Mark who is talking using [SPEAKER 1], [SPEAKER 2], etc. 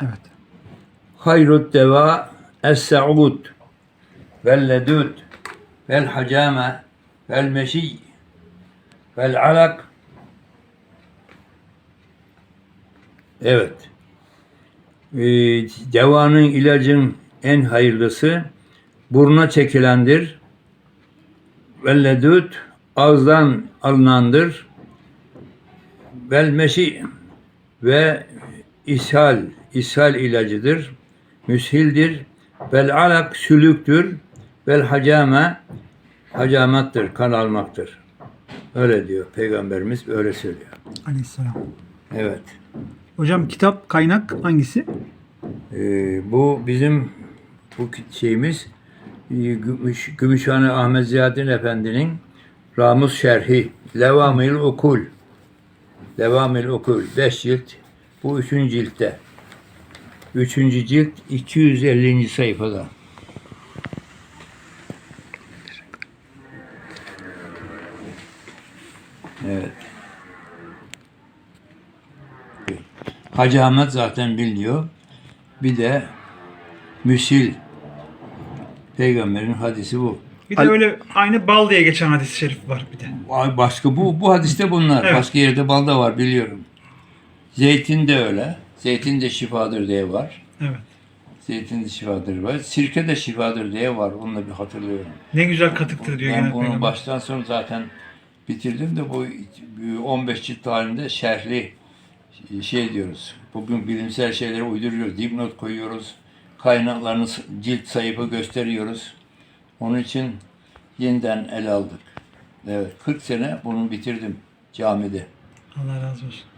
[SPEAKER 1] Evet.
[SPEAKER 2] hayrut deva es-sa'ud vel ledud vel hacame vel meşi vel alak Evet. Ee, devanın ilacın en hayırlısı buruna çekilendir. Vel ledud ağızdan alınandır. Vel meşi ve ishal, ishal ilacıdır. Müshildir. Vel alak sülüktür. Vel hacame hacamattır, kan almaktır. Öyle diyor Peygamberimiz öyle söylüyor.
[SPEAKER 1] Aleyhisselam.
[SPEAKER 2] Evet.
[SPEAKER 1] Hocam kitap kaynak hangisi?
[SPEAKER 2] Ee, bu bizim bu şeyimiz e, Gümüş, Gümüşhane Ahmet Ziyaddin Efendi'nin Ramus Şerhi Levamil Okul Levamil Okul 5 cilt bu 3. ciltte 3. cilt 250. sayfada Evet. Hacı Ahmet zaten biliyor. Bir de müsil peygamberin hadisi bu.
[SPEAKER 1] Bir de öyle aynı bal diye geçen hadis-i şerif var bir de.
[SPEAKER 2] Ay, Başka bu bu hadiste bunlar.
[SPEAKER 1] Evet.
[SPEAKER 2] Başka yerde balda var biliyorum. Zeytin de öyle. Zeytin de şifadır diye var.
[SPEAKER 1] Evet.
[SPEAKER 2] Zeytin de şifadır var. Sirke de şifadır diye var. Onu da bir hatırlıyorum.
[SPEAKER 1] Ne güzel katıktır diyor
[SPEAKER 2] Ben
[SPEAKER 1] genel
[SPEAKER 2] bunu
[SPEAKER 1] peygamber.
[SPEAKER 2] baştan sona zaten bitirdim de bu 15 cilt halinde şerhli şey diyoruz. Bugün bilimsel şeyleri uyduruyoruz. Dipnot koyuyoruz. Kaynaklarını cilt sayıbı gösteriyoruz. Onun için yeniden ele aldık. Evet 40 sene bunu bitirdim camide.
[SPEAKER 1] Allah razı olsun.